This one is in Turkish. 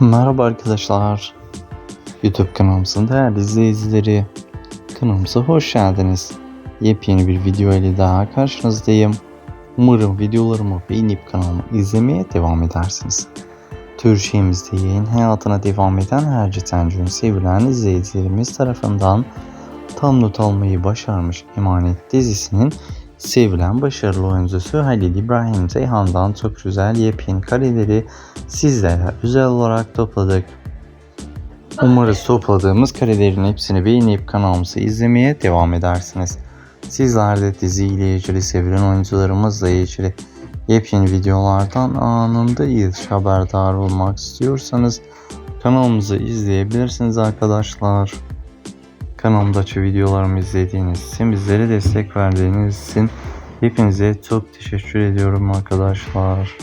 Merhaba arkadaşlar. YouTube kanalımızın değerli izleyicileri. Kanalımıza hoş geldiniz. Yepyeni bir video ile daha karşınızdayım. Umarım videolarımı beğenip kanalımı izlemeye devam edersiniz. Türkçemizde yayın hayatına devam eden Herci Tencü'nün sevilen izleyicilerimiz tarafından tam not almayı başarmış Emanet dizisinin sevilen başarılı oyuncusu Halil İbrahim Zeyhan'dan çok güzel yepyeni kareleri sizlere özel olarak topladık. Umarız topladığımız karelerin hepsini beğenip kanalımızı izlemeye devam edersiniz. Sizler de dizi ile ilgili sevilen oyuncularımızla ilgili yepyeni videolardan anında ilk haberdar olmak istiyorsanız kanalımızı izleyebilirsiniz arkadaşlar. Kanalımdaki videolarımı izlediğiniz için, bizlere destek verdiğiniz için hepinize çok teşekkür ediyorum arkadaşlar.